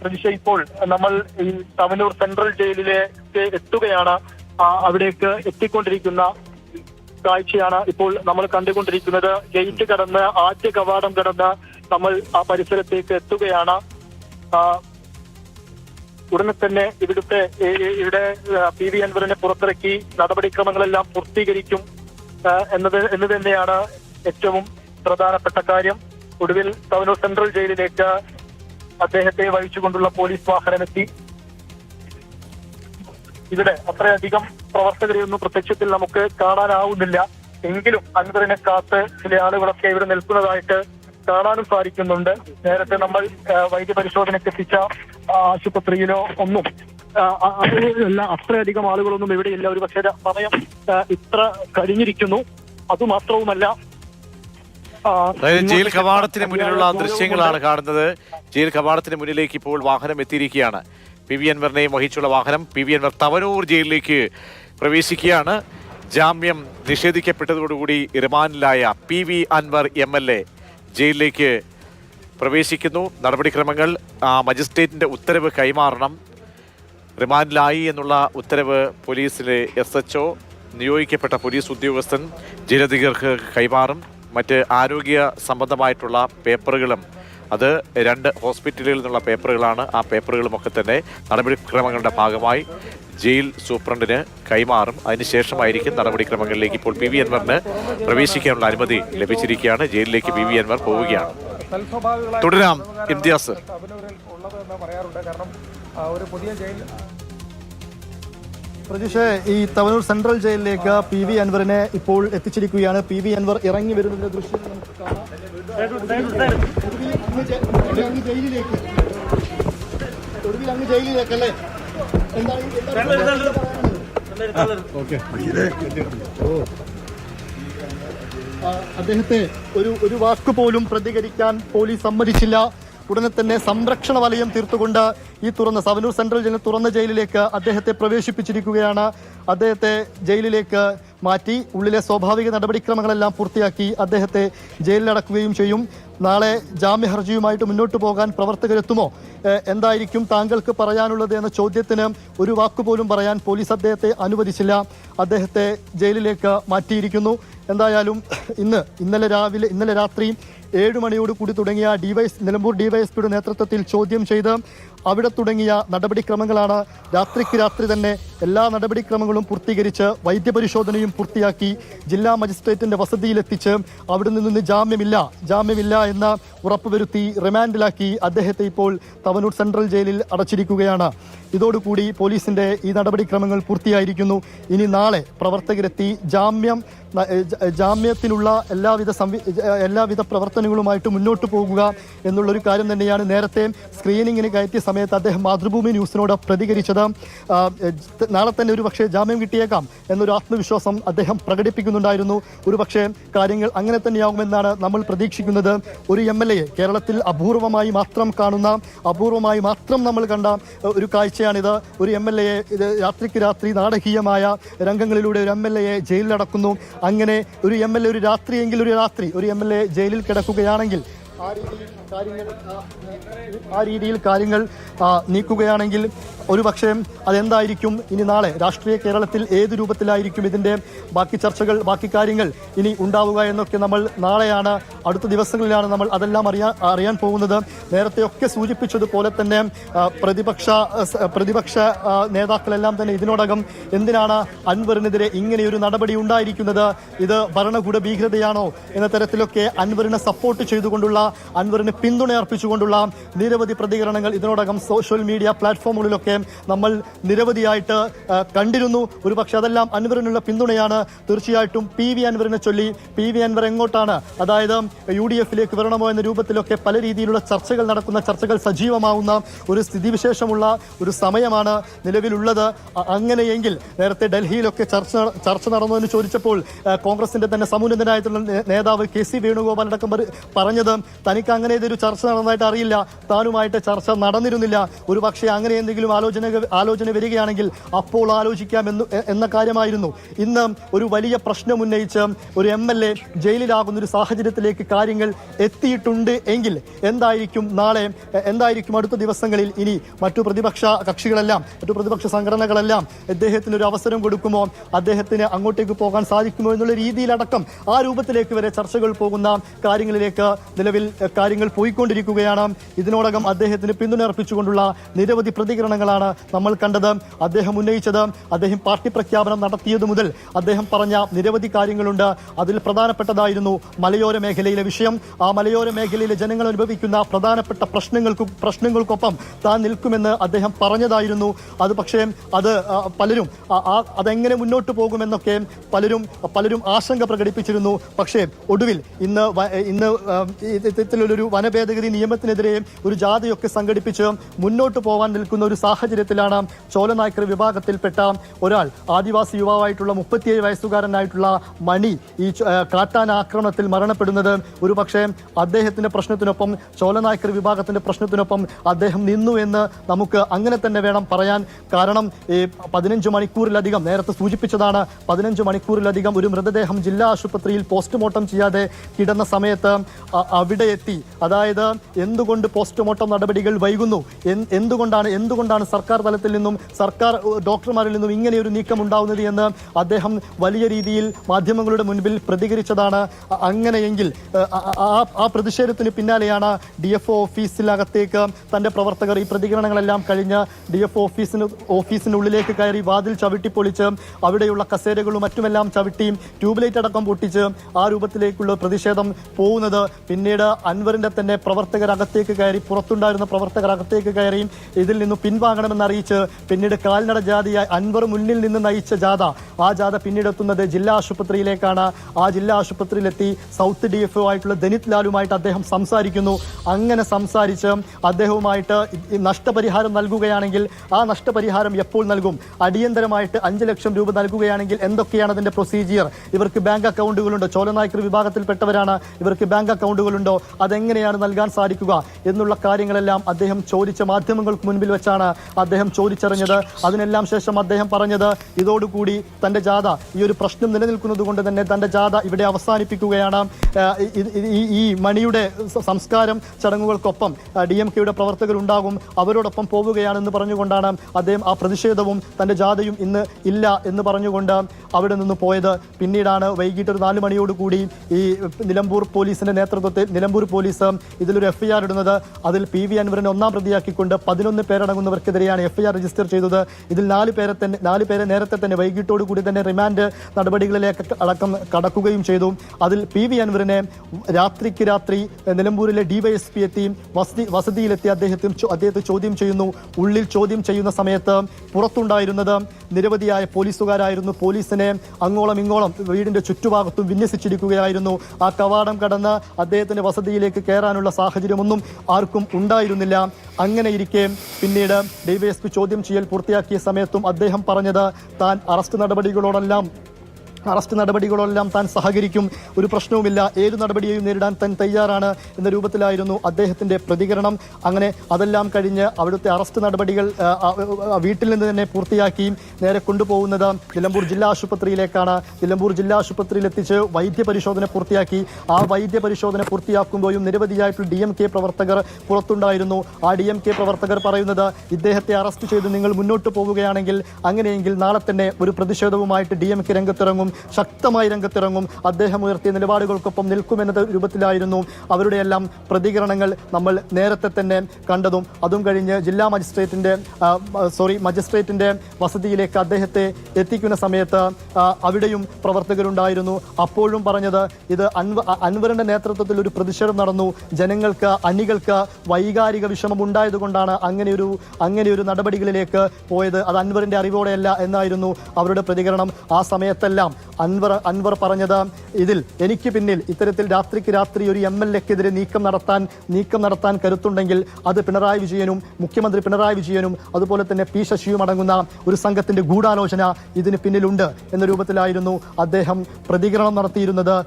പ്രതീക്ഷ ഇപ്പോൾ നമ്മൾ ഈ തവനൂർ സെൻട്രൽ ജയിലിലേക്ക് എത്തുകയാണ്. അവിടേക്ക് എത്തിക്കൊണ്ടിരിക്കുന്ന കാഴ്ചയാണ് ഇപ്പോൾ നമ്മൾ കണ്ടുകൊണ്ടിരിക്കുന്നത്. ഗേറ്റ് കടന്ന് ആദ്യ കവാടം കടന്ന് നമ്മൾ ആ പരിസരത്തേക്ക് എത്തുകയാണ്. ഉടനെ തന്നെ ഇവിടുത്തെ ഇവിടെ പി വി അൻവറിനെ പുറത്തിറക്കി നടപടിക്രമങ്ങളെല്ലാം പൂർത്തീകരിക്കും എന്നത് എന്ന് തന്നെയാണ് ഏറ്റവും പ്രധാനപ്പെട്ട കാര്യം. ഒടുവിൽ തവനൂർ സെൻട്രൽ ജയിലിലേക്ക് അദ്ദേഹത്തെ വഹിച്ചുകൊണ്ടുള്ള പോലീസ് വാഹനമെത്തി. ഇവിടെ അത്രയധികം പ്രവർത്തകരെയൊന്നും പ്രത്യക്ഷത്തിൽ നമുക്ക് കാണാനാവുന്നില്ല. എങ്കിലും അനന്തരനെ കാത്ത് ചില ആളുകളൊക്കെ ഇവിടെ നിൽക്കുന്നതായിട്ട് കാണാനും സാധിക്കുന്നുണ്ട്. നേരത്തെ നമ്മൾ വൈദ്യ വൈദ്യപരിശോധനയ്ക്ക് എത്തിച്ച ആശുപത്രിയിലോ ഒന്നും അല്ല അത്രയധികം ആളുകളൊന്നും ഇവിടെയില്ല. ഒരു പക്ഷേ സമയം ഇത്ര കഴിഞ്ഞിരിക്കുന്നു. അതുമാത്രവുമല്ല അതായത് ജയിൽ കവാടത്തിന് മുന്നിലുള്ള ദൃശ്യങ്ങളാണ് കാണുന്നത്. ജയിൽ കവാടത്തിന് മുന്നിലേക്ക് ഇപ്പോൾ വാഹനം എത്തിയിരിക്കുകയാണ്. പി വി അൻവറിനെയും വഹിച്ചുള്ള വാഹനം പി വി അൻവർ തവനൂർ ജയിലിലേക്ക് പ്രവേശിക്കുകയാണ്. ജാമ്യം നിഷേധിക്കപ്പെട്ടതോടുകൂടി റിമാൻഡിലായ P V Anvar M L A ജയിലിലേക്ക് പ്രവേശിക്കുന്നു. നടപടിക്രമങ്ങൾ ആ, മജിസ്ട്രേറ്റിന്റെ ഉത്തരവ് കൈമാറണം. റിമാൻഡിലായി എന്നുള്ള ഉത്തരവ് പോലീസിലെ എസ് എച്ച് നിയോഗിക്കപ്പെട്ട പോലീസ് ഉദ്യോഗസ്ഥൻ ജയിലധികർക്ക് കൈമാറും. മറ്റ് ആരോഗ്യ സംബന്ധമായിട്ടുള്ള പേപ്പറുകളും അത് രണ്ട് ഹോസ്പിറ്റലുകളിൽ നിന്നുള്ള പേപ്പറുകളാണ്. ആ പേപ്പറുകളുമൊക്കെ തന്നെ നടപടിക്രമങ്ങളുടെ ഭാഗമായി ജയിൽ സൂപ്രണ്ടിന് കൈമാറും. അതിനുശേഷമായിരിക്കും നടപടിക്രമങ്ങളിലേക്ക് ഇപ്പോൾ പി വി അൻവറിന് പ്രവേശിക്കാനുള്ള അനുമതി ലഭിച്ചിരിക്കുകയാണ്. ജയിലിലേക്ക് പി വി അൻവർ പോവുകയാണ്. തുടരാം. ഇംതിയാസ് ഒരു പുതിയ ജയിൽ പ്രജീഷ് ഈ തവനൂർ സെൻട്രൽ ജയിലിലേക്ക് പി വി അൻവറിനെ ഇപ്പോൾ എത്തിച്ചിരിക്കുകയാണ്. പി വി അൻവർ ഇറങ്ങി വരുന്നതിന്റെ ദൃശ്യം നമുക്ക് കാണാം. ജയിലിലേക്ക് ഒടുവിൽ അങ്ങ് അദ്ദേഹത്തെ ഒരു ഒരു വാക്ക് പോലും പ്രതികരിക്കാൻ പോലീസ് സമ്മതിച്ചില്ല. ഉടനെ തന്നെ സംരക്ഷണ വലയം തീർത്തുകൊണ്ട് ഈ തുറന്ന സവനൂർ സെൻട്രൽ ജയിൽ തുറന്ന ജയിലിലേക്ക് അദ്ദേഹത്തെ പ്രവേശിപ്പിച്ചിരിക്കുകയാണ്. അദ്ദേഹത്തെ ജയിലിലേക്ക് മാറ്റി ഉള്ളിലെ സ്വാഭാവിക നടപടിക്രമങ്ങളെല്ലാം പൂർത്തിയാക്കി അദ്ദേഹത്തെ ജയിലിലടക്കുകയും ചെയ്യും. നാളെ ജാമ്യ ഹർജിയുമായിട്ട് മുന്നോട്ട് പോകാൻ പ്രവർത്തകരെത്തുമോ? എന്തായിരിക്കും താങ്കൾക്ക് പറയാനുള്ളത് എന്ന ചോദ്യത്തിന് ഒരു വാക്കുപോലും പറയാൻ പോലീസ് അദ്ദേഹത്തെ അനുവദിച്ചില്ല. അദ്ദേഹത്തെ ജയിലിലേക്ക് മാറ്റിയിരിക്കുന്നു. എന്തായാലും ഇന്ന് ഇന്നലെ രാവിലെ ഇന്നലെ രാത്രി ഏഴ് മണിയോട് കൂടി തുടങ്ങിയ ഡിവൈസ് നിലമ്പൂർ ഡിവൈഎസ്പിയുടെ നേതൃത്വത്തിൽ ചോദ്യം ചെയ്ത് അവിടെ തുടങ്ങിയ നടപടിക്രമങ്ങളാണ് രാത്രിക്ക് രാത്രി തന്നെ എല്ലാ നടപടിക്രമങ്ങളും പൂർത്തീകരിച്ച് വൈദ്യപരിശോധനയും പൂർത്തിയാക്കി ജില്ലാ മജിസ്ട്രേറ്റിന്റെ വസതിയിലെത്തിച്ച് അവിടെ നിന്ന് ജാമ്യമില്ല ജാമ്യമില്ല എന്ന് ഉറപ്പുവരുത്തി റിമാൻഡിലാക്കി അദ്ദേഹത്തെ ഇപ്പോൾ തവനൂർ സെൻട്രൽ ജയിലിൽ അടച്ചിരിക്കുകയാണ്. ഇതോടുകൂടി പോലീസിന്റെ ഈ നടപടിക്രമങ്ങൾ പൂർത്തിയായിരിക്കുന്നു. ഇനി നാളെ പ്രവർത്തകരെത്തി ജാമ്യം ജാമ്യത്തിനുള്ള എല്ലാവിധ സംവി എല്ലാവിധ പ്രവർത്തനങ്ങളുമായിട്ട് മുന്നോട്ട് പോകുക എന്നുള്ളൊരു കാര്യം തന്നെയാണ് നേരത്തെ സ്ക്രീനിങ്ങിന് കയറ്റിയ സമയത്ത് അദ്ദേഹം മാതൃഭൂമി ന്യൂസിനോട് പ്രതികരിച്ചത്. നാളെ തന്നെ ഒരു പക്ഷേ ജാമ്യം കിട്ടിയേക്കാം എന്നൊരു ആത്മവിശ്വാസം അദ്ദേഹം പ്രകടിപ്പിക്കുന്നുണ്ടായിരുന്നു. ഒരു കാര്യങ്ങൾ അങ്ങനെ തന്നെയാകുമെന്നാണ് നമ്മൾ പ്രതീക്ഷിക്കുന്നത്. ഒരു എം എ കേരളത്തിൽ അപൂർവമായി മാത്രം കാണുന്ന അപൂർവമായി മാത്രം നമ്മൾ കണ്ട ഒരു കാഴ്ചയാണിത്. ഒരു എം എൽ എ രാത്രിക്ക് രാത്രി നാടകീയമായ രംഗങ്ങളിലൂടെ ഒരു എം എൽ എയെ ജയിലിലടക്കുന്നു. അങ്ങനെ ഒരു എം എൽ എ ഒരു രാത്രിയെങ്കിൽ ഒരു രാത്രി ഒരു എം എൽ എ ജയിലിൽ കിടക്കുകയാണെങ്കിൽ ആ രീതിയിൽ കാര്യങ്ങൾ ആ, രീതിയിൽ കാര്യങ്ങൾ നീക്കുകയാണെങ്കിൽ ഒരു പക്ഷേ അതെന്തായിരിക്കും? ഇനി നാളെ രാഷ്ട്രീയ കേരളത്തിൽ ഏത് രൂപത്തിലായിരിക്കും ഇതിന്റെ ബാക്കി ചർച്ചകൾ ബാക്കി കാര്യങ്ങൾ ഇനി ഉണ്ടാവുക എന്നൊക്കെ നമ്മൾ നാളെയാണ് അടുത്ത ദിവസങ്ങളിലാണ് നമ്മൾ അതെല്ലാം അറിയാൻ അറിയാൻ പോകുന്നത്. നേരത്തെയൊക്കെ സൂചിപ്പിച്ചതുപോലെ തന്നെ പ്രതിപക്ഷ പ്രതിപക്ഷ നേതാക്കളെല്ലാം തന്നെ ഇതിനോടകം എന്തിനാണ് അൻവറിനെതിരെ ഇങ്ങനെയൊരു നടപടി ഉണ്ടായിരിക്കുന്നത്? ഇത് ഭരണകൂട ഭീകരതയാണോ എന്ന തരത്തിലൊക്കെ അൻവറിനെ സപ്പോർട്ട് ചെയ്തുകൊണ്ടുള്ള അൻവറിന് പിന്തുണ അർപ്പിച്ചുകൊണ്ടുള്ള നിരവധി പ്രതികരണങ്ങൾ ഇതിനോടകം സോഷ്യൽ മീഡിയ പ്ലാറ്റ്ഫോമുകളിലൊക്കെ നമ്മൾ നിരവധിയായിട്ട് കണ്ടിരുന്നു. ഒരു പക്ഷേ അതെല്ലാം അൻവറിനുള്ള പിന്തുണയാണ്. തീർച്ചയായിട്ടും പി വി അൻവറിനെ ചൊല്ലി പി വി അൻവർ എങ്ങോട്ടാണ്? അതായത് യു ഡി എഫിലേക്ക് വരണമോ എന്ന രൂപത്തിലൊക്കെ പല രീതിയിലുള്ള ചർച്ചകൾ നടക്കുന്ന ചർച്ചകൾ സജീവമാവുന്ന ഒരു സ്ഥിതിവിശേഷമുള്ള ഒരു സമയമാണ് നിലവിലുള്ളത്. അങ്ങനെയെങ്കിൽ നേരത്തെ ഡൽഹിയിലൊക്കെ ചർച്ച ചർച്ച നടന്നതെന്ന് ചോദിച്ചപ്പോൾ കോൺഗ്രസിന്റെ തന്നെ സമുന്നതനായിട്ടുള്ള നേതാവ് കെ സി വേണുഗോപാൽ അടക്കം പറഞ്ഞത് തനിക്ക് അങ്ങനെ ഇതൊരു ചർച്ച നടന്നതായിട്ട് അറിയില്ല. താനുമായിട്ട് ചർച്ച നടന്നിരുന്നില്ല. ഒരു പക്ഷേ അങ്ങനെ എന്തെങ്കിലും ആലോചന ആലോചന ആലോചന വരികയാണെങ്കിൽ അപ്പോൾ ആലോചിക്കാം എന്ന് എന്ന കാര്യമായിരുന്നു. ഇന്ന് ഒരു വലിയ പ്രശ്നം ഉന്നയിച്ച് ഒരു എം എൽ എ ജയിലിലാകുന്ന ഒരു സാഹചര്യത്തിലേക്ക് കാര്യങ്ങൾ എത്തിയിട്ടുണ്ട് എങ്കിൽ എന്തായിരിക്കും നാളെ? എന്തായിരിക്കും അടുത്ത ദിവസങ്ങളിൽ ഇനി മറ്റു പ്രതിപക്ഷ കക്ഷികളെല്ലാം മറ്റു പ്രതിപക്ഷ സംഘടനകളെല്ലാം അദ്ദേഹത്തിന് ഒരു അവസരം കൊടുക്കുമോ? അദ്ദേഹത്തിന് അങ്ങോട്ടേക്ക് പോകാൻ സാധിക്കുമോ എന്നുള്ള രീതിയിലടക്കം ആ രൂപത്തിലേക്ക് വരെ ചർച്ചകൾ പോകുന്ന കാര്യങ്ങളിലേക്ക് നിലവിൽ കാര്യങ്ങൾ പോയിക്കൊണ്ടിരിക്കുകയാണ്. ഇതിനോടകം അദ്ദേഹത്തിന് പിന്തുണ അർപ്പിച്ചുകൊണ്ടുള്ള നിരവധി പ്രതികരണങ്ങളാണ് നമ്മൾ കണ്ടത്. അദ്ദേഹം ഉന്നയിച്ചത്. അദ്ദേഹം പാർട്ടി പ്രഖ്യാപനം നടത്തിയത് മുതൽ അദ്ദേഹം പറഞ്ഞ നിരവധി കാര്യങ്ങളുണ്ട്. അതിൽ പ്രധാനപ്പെട്ടതായിരുന്നു മലയോര മേഖലയിലെ വിഷയം. ആ മലയോര മേഖലയിലെ ജനങ്ങൾ അനുഭവിക്കുന്ന പ്രധാനപ്പെട്ട പ്രശ്നങ്ങൾക്കും പ്രശ്നങ്ങൾക്കൊപ്പം താൻ നിൽക്കുമെന്ന് അദ്ദേഹം പറഞ്ഞതായിരുന്നു. അത് പക്ഷേ അത് പലരും അതെങ്ങനെ മുന്നോട്ട് പോകുമെന്നൊക്കെ പലരും പലരും ആശങ്ക പ്രകടിപ്പിച്ചിരുന്നു. പക്ഷേ ഒടുവിൽ ഇന്ന് ഇന്ന് ഇത്തരത്തിലുള്ളൊരു വനഭേദഗതി നിയമത്തിനെതിരെ ഒരു ജാഥയൊക്കെ സംഘടിപ്പിച്ച് മുന്നോട്ട് പോകാൻ നിൽക്കുന്ന ഒരു സാഹചര്യത്തിലാണ് ചോലനായ്ക്കർ വിഭാഗത്തിൽപ്പെട്ട ഒരാൾ ആദിവാസി യുവാവായിട്ടുള്ള മുപ്പത്തിയേഴ് വയസ്സുകാരനായിട്ടുള്ള മണി ഈ കാട്ടാൻ ആക്രമണത്തിൽ മരണപ്പെടുന്നത്. ഒരു പക്ഷേ അദ്ദേഹത്തിന്റെ പ്രശ്നത്തിനൊപ്പം ചോലനായ്ക്കർ വിഭാഗത്തിന്റെ പ്രശ്നത്തിനൊപ്പം അദ്ദേഹം നിന്നു എന്ന് നമുക്ക് അങ്ങനെ തന്നെ വേണം പറയാൻ. കാരണം ഈ പതിനഞ്ച് മണിക്കൂറിലധികം നേരത്തെ സൂചിപ്പിച്ചതാണ് പതിനഞ്ച് മണിക്കൂറിലധികം ഒരു മൃതദേഹം ജില്ലാ ആശുപത്രിയിൽ പോസ്റ്റ്മോർട്ടം ചെയ്യാതെ കിടന്ന സമയത്ത് അവിടെ എത്തി അതായത് എന്തുകൊണ്ട് പോസ്റ്റ്മോർട്ടം നടപടികൾ വൈകുന്നു? എന്തുകൊണ്ടാണ് എന്തുകൊണ്ടാണ് സർക്കാർ തലത്തിൽ നിന്നും സർക്കാർ ഡോക്ടർമാരിൽ നിന്നും ഇങ്ങനെ ഒരു നീക്കം ഉണ്ടാവുന്നത് എന്ന് അദ്ദേഹം വലിയ രീതിയിൽ മാധ്യമങ്ങളുടെ മുൻപിൽ പ്രതികരിച്ചതാണ്. അങ്ങനെയെങ്കിൽ ആ- പ്രതിഷേധത്തിന് പിന്നാലെയാണ് ഡി എഫ് ഓഫീസിനകത്തേക്ക് തന്റെ പ്രവർത്തകർ ഈ പ്രതികരണങ്ങളെല്ലാം കഴിഞ്ഞ് ഡി എഫ് ഓഫീസിന് ഓഫീസിനുള്ളിലേക്ക് കയറി വാതിൽ ചവിട്ടി പൊളിച്ച് അവിടെയുള്ള കസേരകളും മറ്റുമെല്ലാം ചവിട്ടിയും ട്യൂബ്ലൈറ്റ് അടക്കം പൊട്ടിച്ച് ആ രൂപത്തിലേക്കുള്ള പ്രതിഷേധം പോകുന്നത്. പിന്നീട് അൻവറിന്റെ തന്നെ പ്രവർത്തകരകത്തേക്ക് കയറി പുറത്തുണ്ടായിരുന്ന പ്രവർത്തകർ അകത്തേക്ക് കയറി ഇതിൽ നിന്ന് പിൻവാങ്ങണമെന്ന് അറിയിച്ച് പിന്നീട് കാൽനട ജാതിയായി അൻവർ മുന്നിൽ നിന്ന് നയിച്ച ജാഥ. ആ ജാഥ പിന്നീട് എത്തുന്നത് ജില്ലാ ആശുപത്രിയിലേക്കാണ്. ആ ജില്ലാ ആശുപത്രിയിലെത്തി സൗത്ത് ഡി എഫ് ആയിട്ടുള്ള ദനിത് ലാലുമായിട്ട് അദ്ദേഹം സംസാരിക്കുന്നു. അങ്ങനെ സംസാരിച്ച് അദ്ദേഹവുമായിട്ട് നഷ്ടപരിഹാരം നൽകുകയാണെങ്കിൽ ആ നഷ്ടപരിഹാരം എപ്പോൾ നൽകും? അടിയന്തരമായിട്ട് അഞ്ച് ലക്ഷം രൂപ നൽകുകയാണെങ്കിൽ എന്തൊക്കെയാണ് അതിന്റെ പ്രൊസീജിയർ ഇവർക്ക് ബാങ്ക് അക്കൗണ്ടുകളുണ്ടോ. ചോലനായ്ക്കർ വിഭാഗത്തിൽപ്പെട്ടവരാണ്. ഇവർക്ക് ബാങ്ക് അക്കൗണ്ടുകളുണ്ടോ? അതെങ്ങനെയാണ് നൽകാൻ സാധിക്കുക? എന്നുള്ള കാര്യങ്ങളെല്ലാം അദ്ദേഹം ചോദിച്ച മാധ്യമങ്ങൾക്ക് മുൻപിൽ വെച്ചാണ് അദ്ദേഹം ചോദിച്ചറിഞ്ഞത് അതിനെല്ലാം ശേഷം അദ്ദേഹം പറഞ്ഞത് ഇതോടുകൂടി തന്റെ ജാഥ ഈ ഒരു പ്രശ്നം നിലനിൽക്കുന്നത് കൊണ്ട് തന്നെ തന്റെ ജാഥ ഇവിടെ അവസാനിപ്പിക്കുകയാണ്. ഈ- മണിയുടെ സംസ്കാരം ചടങ്ങുകൾക്കൊപ്പം ഡി എം കെയുടെ പ്രവർത്തകർ ഉണ്ടാകും അവരോടൊപ്പം പോവുകയാണെന്ന് പറഞ്ഞുകൊണ്ടാണ് അദ്ദേഹം ആ പ്രതിഷേധവും തന്റെ ജാഥയും ഇന്ന് ഇല്ല എന്ന് പറഞ്ഞുകൊണ്ട് അവിടെ നിന്ന് പോയത്. പിന്നീടാണ് വൈകിട്ട് ഒരു നാല് മണിയോടുകൂടി ഈ നിലമ്പൂർ പോലീസിന്റെ നേതൃത്വത്തിൽ നിലമ്പൂർ പോലീസ് ഇതിലൊരു എഫ്ഐആർ ഇടുന്നത്. അതിൽ പി വി അൻവറിനെ ഒന്നാം പ്രതിയാക്കിക്കൊണ്ട് പതിനൊന്ന് പേരടങ്ങുന്നവർക്കെതിരെയാണ് എഫ്ഐആർ രജിസ്റ്റർ ചെയ്തത്. ഇതിൽ നാല് പേരെ തന്നെ നാല് പേരെ നേരത്തെ തന്നെ വൈകിട്ടോടുകൂടി തന്നെ റിമാൻഡ് നടപടികളിലേക്ക് അടക്കം കടക്കുകയും ചെയ്തു. അതിൽ പി വി അൻവറിനെ രാത്രിക്ക് രാത്രി നിലമ്പൂരിലെ ഡിവൈഎസ്പി എത്തി വസതി വസതിയിലെത്തി അദ്ദേഹത്തെ അദ്ദേഹത്തെ ചോദ്യം ചെയ്യുന്നു. ഉള്ളിൽ ചോദ്യം ചെയ്യുന്ന സമയത്ത് പുറത്തുണ്ടായിരുന്നത് നിരവധിയായ പോലീസുകാരായിരുന്നു. പോലീസിനെ അങ്ങോളം ഇങ്ങോളം വീടിന്റെ ചുറ്റുഭാഗത്തും വിന്യസിച്ചിരിക്കുകയായിരുന്നു. ആ കവാടം കടന്ന് അദ്ദേഹത്തിന്റെ വസതിയിലേക്ക് കയറാനുള്ള സാഹചര്യമൊന്നും ആർക്കും ഉണ്ടായിരുന്നില്ല. അങ്ങനെ ഇരിക്കെ പിന്നീട് ഡിവൈഎസ്പി ചോദ്യം ചെയ്യൽ പൂർത്തിയാക്കിയ സമയത്തും അദ്ദേഹം പറഞ്ഞത് താൻ അറസ്റ്റ് നടപടികളോടെല്ലാം അറസ്റ്റ് നടപടികളെല്ലാം താൻ സഹകരിക്കും. ഒരു പ്രശ്നവുമില്ല. ഏത് നടപടിയെയും നേരിടാൻ താൻ തയ്യാറാണ് എന്ന രൂപത്തിലായിരുന്നു അദ്ദേഹത്തിന്റെ പ്രതികരണം. അങ്ങനെ അതെല്ലാം കഴിഞ്ഞ് അവിടുത്തെ അറസ്റ്റ് നടപടികൾ വീട്ടിൽ നിന്ന് തന്നെ പൂർത്തിയാക്കി നേരെ കൊണ്ടുപോകുന്നത് നിലമ്പൂർ ജില്ലാ ആശുപത്രിയിലേക്കാണ്. നിലമ്പൂർ ജില്ലാ ആശുപത്രിയിൽ എത്തിച്ച് വൈദ്യപരിശോധന പൂർത്തിയാക്കി. ആ വൈദ്യപരിശോധന പൂർത്തിയാക്കുമ്പോഴും നിരവധിയായിട്ടുള്ള ഡി എം കെ പ്രവർത്തകർ പുറത്തുണ്ടായിരുന്നു. ആ ഡി എം കെ പ്രവർത്തകർ പറയുന്നത് ഇദ്ദേഹത്തെ അറസ്റ്റ് ചെയ്ത് നിങ്ങൾ മുന്നോട്ട് പോവുകയാണെങ്കിൽ അങ്ങനെയെങ്കിൽ നാളെ തന്നെ ഒരു പ്രതിഷേധവുമായിട്ട് ഡി എം കെ രംഗത്തിറങ്ങും. ശക്തമായി രംഗത്തിറങ്ങും. അദ്ദേഹം ഉയർത്തിയ നിലപാടുകൾക്കൊപ്പം നിൽക്കുമെന്ന രൂപത്തിലായിരുന്നു. അവരുടെയെല്ലാം പ്രതികരണങ്ങൾ നമ്മൾ നേരത്തെ തന്നെ കണ്ടതും. അതും കഴിഞ്ഞ് ജില്ലാ മജിസ്ട്രേറ്റിന്റെ സോറി മജിസ്ട്രേറ്റിന്റെ വസതിയിലേക്ക് അദ്ദേഹത്തെ എത്തിക്കുന്ന സമയത്ത് അവിടെയും പ്രവർത്തകരുണ്ടായിരുന്നു. അപ്പോഴും പറഞ്ഞത് ഇത് അൻവ അൻവറിന്റെ നേതൃത്വത്തിൽ ഒരു പ്രതിഷേധം നടന്നു. ജനങ്ങൾക്ക് അണികൾക്ക് വൈകാരിക വിഷമം ഉണ്ടായതുകൊണ്ടാണ് അങ്ങനെയൊരു ഒരു അങ്ങനെ ഒരു നടപടികളിലേക്ക് പോയത്. അത് അൻവറിന്റെ അറിവോടെയല്ല എന്നായിരുന്നു അവരുടെ പ്രതികരണം. ആ സമയത്തെല്ലാം അൻവർ അൻവർ പറഞ്ഞത് ഇതിൽ എനിക്ക് പിന്നിൽ ഇത്തരത്തിൽ രാത്രിക്ക് രാത്രി ഒരു എം എൽ എക്കെതിരെ നീക്കം നടത്താൻ നീക്കം നടത്താൻ കരുത്തുണ്ടെങ്കിൽ അത് പിണറായി വിജയനും മുഖ്യമന്ത്രി പിണറായി വിജയനും അതുപോലെ തന്നെ പി ശശിയും അടങ്ങുന്ന ഒരു സംഘത്തിന്റെ ഗൂഢാലോചന ഇതിന് പിന്നിലുണ്ട് എന്ന രൂപത്തിലായിരുന്നു അദ്ദേഹം പ്രതികരണം നടത്തിയിരുന്നത്.